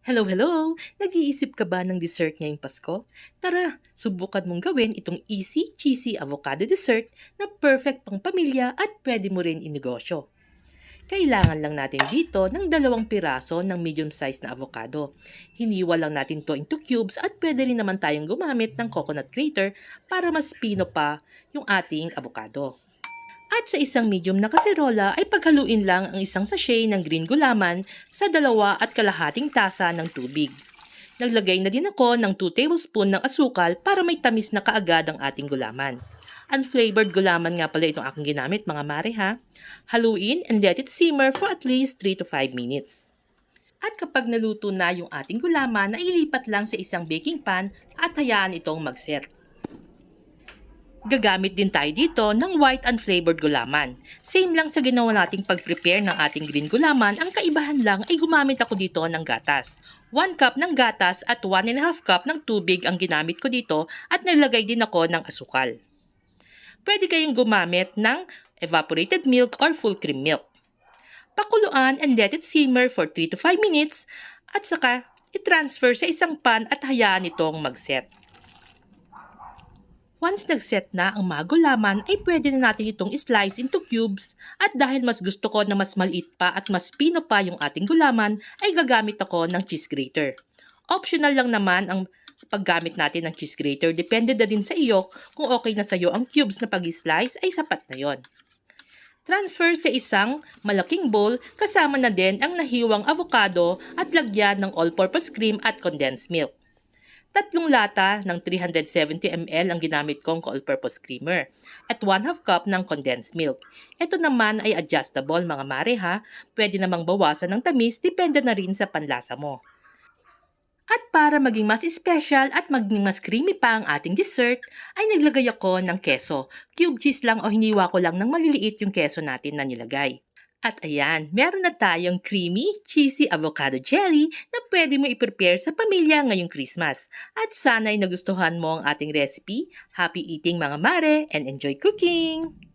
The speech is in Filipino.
Hello, hello! Nag-iisip ka ba ng dessert ngayong Pasko? Tara, subukan mong gawin itong easy, cheesy avocado dessert na perfect pang pamilya at pwede mo rin inegosyo. Kailangan lang natin dito ng dalawang piraso ng medium size na avocado. Hiniwa lang natin to into cubes at pwede rin naman tayong gumamit ng coconut grater para mas pino pa yung ating avocado. At sa isang medium na kaserola ay paghaluin lang ang isang sachet ng green gulaman sa dalawa at kalahating tasa ng tubig. Naglagay na din ako ng 2 tablespoon ng asukal para may tamis na kaagad ang ating gulaman. Unflavored gulaman nga pala itong aking ginamit mga mare ha. Haluin and let it simmer for at least 3 to 5 minutes. At kapag naluto na yung ating gulaman, nailipat lang sa isang baking pan at hayaan itong mag-set. Gagamit din tayo dito ng white unflavored gulaman. Same lang sa ginawa nating pag-prepare ng ating green gulaman, ang kaibahan lang ay gumamit ako dito ng gatas. 1 cup ng gatas at 1 and a half cup ng tubig ang ginamit ko dito at nilagay din ako ng asukal. Pwede kayong gumamit ng evaporated milk or full cream milk. Pakuluan and let it simmer for 3 to 5 minutes at saka i-transfer sa isang pan at hayaan itong mag-set. Once nag-set na ang mga gulaman, ay pwede na natin itong slice into cubes at dahil mas gusto ko na mas maliit pa at mas pino pa yung ating gulaman, ay gagamit ako ng cheese grater. Optional lang naman ang paggamit natin ng cheese grater. Depende na din sa iyo kung okay na sa iyo ang cubes na pag-slice ay sapat na yon. Transfer sa isang malaking bowl kasama na din ang nahiwang avocado at lagyan ng all-purpose cream at condensed milk. Tatlong lata ng 370 ml ang ginamit kong all-purpose creamer at 1 half cup ng condensed milk. Ito naman ay adjustable mga mare ha. Pwede namang bawasan ng tamis, depende na rin sa panlasa mo. At para maging mas special at maging mas creamy pa ang ating dessert, ay naglagay ako ng keso. Cube cheese lang o hiniwa ko lang ng maliliit yung keso natin na nilagay. At ayan, meron na tayong creamy, cheesy avocado jelly na pwede mo i-prepare sa pamilya ngayong Christmas. At sana'y nagustuhan mo ang ating recipe. Happy eating mga mare and enjoy cooking!